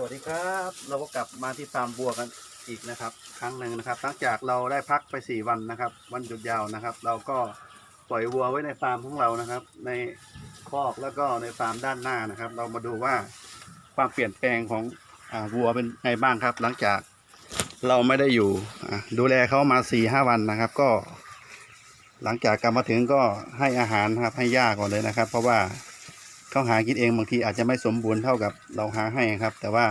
สวัสดีครับ เราก็กลับมาที่ฟาร์มบัวกันอีกนะครับ ครั้งหนึ่งนะครับหลังจากเราได้พักไปสี่วันนะครับ วันหยุดยาวนะครับ เราก็ปล่อยวัวไว้ในฟาร์มของเรานะครับ ในคอกแล้วก็ในฟาร์มด้านหน้านะครับ เรามาดูว่าความเปลี่ยนแปลงของอวัวเป็นไงบ้างครับ หลังจากเราไม่ได้อยู่ดูแลเขามาสี่ห้าวันนะครับ ก็ หลังจากกลับมาถึงก็ให้อาหารครับให้ยาก่อนเลยนะครับ เพราะว่า เขาหากินเองบางทีอาจจะไม่สมบูรณ์เท่ากับเราหาให้ครับ แต่ว่า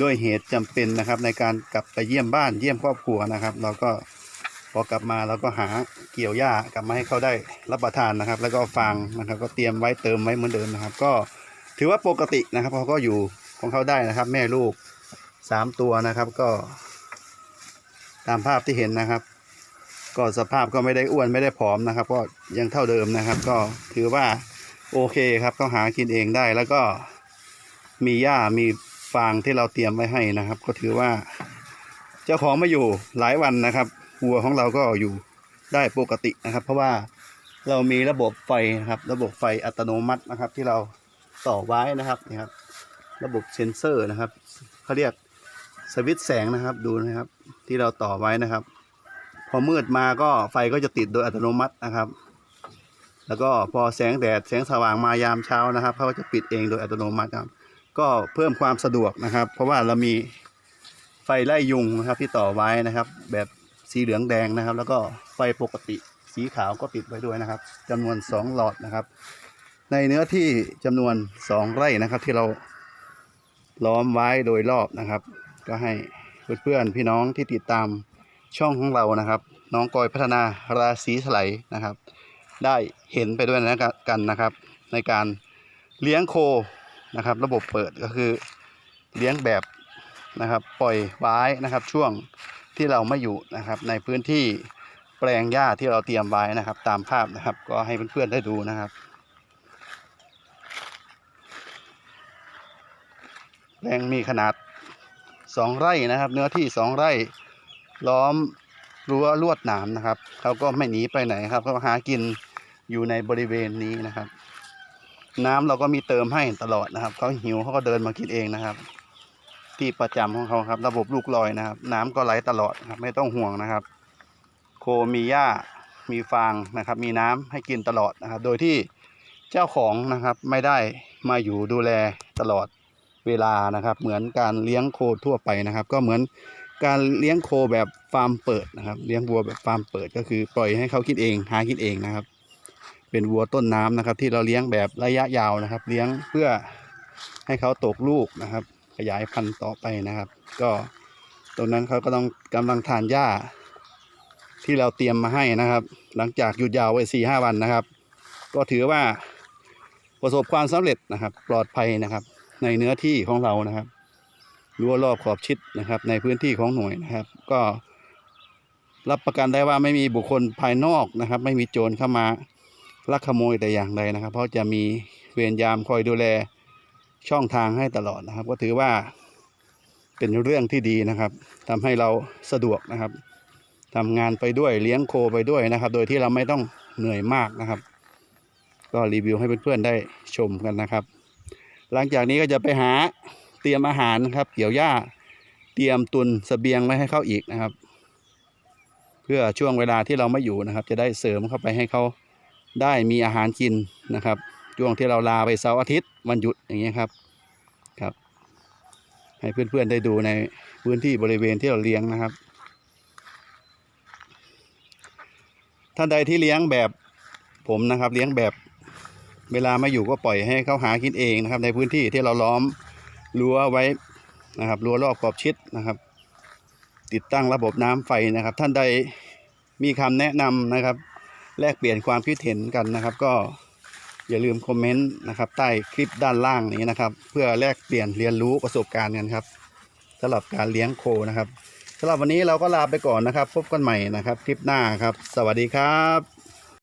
ด้วยเหตุจำเป็นนะครับ ในการกลับไปเยี่ยมบ้านเยี่ยมครอบครัวนะครับ เราก็พอกลับมาเราก็หาเกี่ยวหญ้ากลับมาให้เขาได้รับประทานนะครับ แล้วก็ฟางนะครับก็เตรียมไว้เติมไว้เหมือนเดิมนะครับ ก็ถือว่าปกตินะครับเขาก็อยู่ของเขาได้นะครับ แม่ลูกสามตัวนะครับก็ ตามภาพที่เห็นนะครับ ก็สภาพก็ไม่ได้อ้วนไม่ได้ผอมนะครับ ก็ยังเท่าเดิมนะครับ ก็ถือว่า โอเคครับเขาหากินเองได้แล้วก็มีหญ้ามีฟางที่เราเตรียมไว้ให้นะครับ ก็ถือว่า เจ้าของไม่อยู่หลายวันนะครับวัวของเราก็อยู่ได้ปกตินะครับ เพราะว่าเรามีระบบไฟนะครับ ระบบไฟอัตโนมัตินะครับ ที่เราต่อไว้นะครับนี่ครับ ระบบเซ็นเซอร์นะครับเขาเรียกสวิตช์แสงนะครับดูนะครับ ที่เราต่อไว้นะครับ พอมืดมาก็ไฟก็จะติดโดยอัตโนมัตินะครับ แล้วก็พอแสงแดดแสงสว่างมายามเช้านะครับเขาก็จะปิดเองโดยอัตโนมัติครับก็เพิ่มความสะดวกนะครับ เพราะว่าเรามีไฟไล่ยุงนะครับที่ต่อไว้นะครับ แบบสีเหลืองแดงนะครับ แล้วก็ไฟปกติสีขาวก็ติดไว้ด้วยนะครับจำนวน 2 หลอดนะครับ ในเนื้อที่จำนวน 2 ไร่นะครับ ที่เราล้อมไว้โดยรอบนะครับ ก็ให้เพื่อนๆพี่น้องที่ติดตามช่องของเรานะครับ น้องกอยพัฒนาราศีสไลนะครับ ได้เห็นไปด้วยนะกันนะครับ ในการเลี้ยงโคนะครับ ระบบเปิดก็คือเลี้ยงแบบนะครับ ปล่อยไว้นะครับ ช่วงที่เราไม่อยู่นะครับ ในพื้นที่แปลงหญ้าที่เราเตรียมไว้นะครับ ตามภาพนะครับ ก็ให้เพื่อนๆได้ดูนะครับ แปลงมีขนาดสองไร่นะครับ เนื้อที่สองไร่ล้อมรั้วลวดหนามนะครับเขาก็ไม่หนีไปไหนครับเขาหากิน อยู่ในบริเวณนี้นะครับ น้ำเราก็มีเติมให้ตลอดนะครับเขาหิวเขาก็เดินมากินเองนะครับ ที่ประจำของเขาครับ ระบบลูกลอยนะครับ น้ำก็ไหลตลอดครับ ไม่ต้องห่วงนะครับ โคมีหญ้ามีฟางนะครับ มีน้ำให้กินตลอดนะครับ โดยที่เจ้าของนะครับไม่ได้มาอยู่ดูแลตลอดเวลานะครับ เหมือนการเลี้ยงโคทั่วไปนะครับ ก็เหมือนการเลี้ยงโคแบบฟาร์มเปิดนะครับ เลี้ยงวัวแบบฟาร์มเปิดก็คือปล่อยให้เขากินเองหากินเองนะครับ เป็นวัวต้นน้ำนะครับ ที่เราเลี้ยงแบบระยะยาวนะครับ เลี้ยงเพื่อให้เขาตกลูกนะครับ ขยายพันธุ์ต่อไปนะครับ ก็ตรงนั้นเขาก็ต้องกำลังทานหญ้า ที่เราเตรียมมาให้นะครับ หลังจากหยุดยาวไว้สี่ห้าวันนะครับ ก็ถือว่าประสบความสำเร็จนะครับ ปลอดภัยนะครับ ในเนื้อที่ของเรานะครับรั้วรอบขอบชิดนะครับ ในพื้นที่ของหน่วยนะครับ ก็รับประกันได้ว่าไม่มีบุคคลภายนอกนะครับ ไม่มีโจรเข้ามา ลักขโมยแต่อย่างใดนะครับ เพราะจะมีเวรยามคอยดูแลช่องทางให้ตลอดนะครับ ก็ถือว่าเป็นเรื่องที่ดีนะครับทำให้เราสะดวกนะครับทำงานไปด้วยเลี้ยงโคไปด้วยนะครับ โดยที่เราไม่ต้องเหนื่อยมากนะครับ ก็รีวิวให้เพื่อนๆได้ชมกันนะครับ หลังจากนี้ก็จะไปหาเตรียมอาหารนะครับเกี่ยวหญ้าเตรียมตุนเสบียงไว้ให้เขาอีกนะครับ เพื่อช่วงเวลาที่เราไม่อยู่นะครับ จะได้เสริมเข้าไปให้เขา ได้มีอาหารกินนะครับช่วงที่เราลาไปเสาร์อาทิตย์วันหยุดอย่างเงี้ยครับครับ ให้เพื่อนๆได้ดูในพื้นที่บริเวณที่เราเลี้ยงนะครับ ท่านใดที่เลี้ยงแบบผมนะครับ เลี้ยงแบบเวลาไม่อยู่ก็ปล่อยให้เขาหากินเองนะครับ ในพื้นที่ที่เราล้อมรั้วไว้นะครับรั้วรอบขอบชิดนะครับ ติดตั้งระบบน้ำไฟนะครับ ท่านใดมีคำแนะนำนะครับ แลกเปลี่ยนความคิดเห็นกันนะครับ ก็อย่าลืมคอมเมนต์นะครับใต้คลิปด้านล่างนี้นะครับ เพื่อแลกเปลี่ยนเรียนรู้ประสบการณ์กันครับสำหรับการเลี้ยงโคนะครับสำหรับวันนี้เราก็ลาไปก่อนนะครับ พบกันใหม่นะครับ คลิปหน้าครับ สวัสดีครับ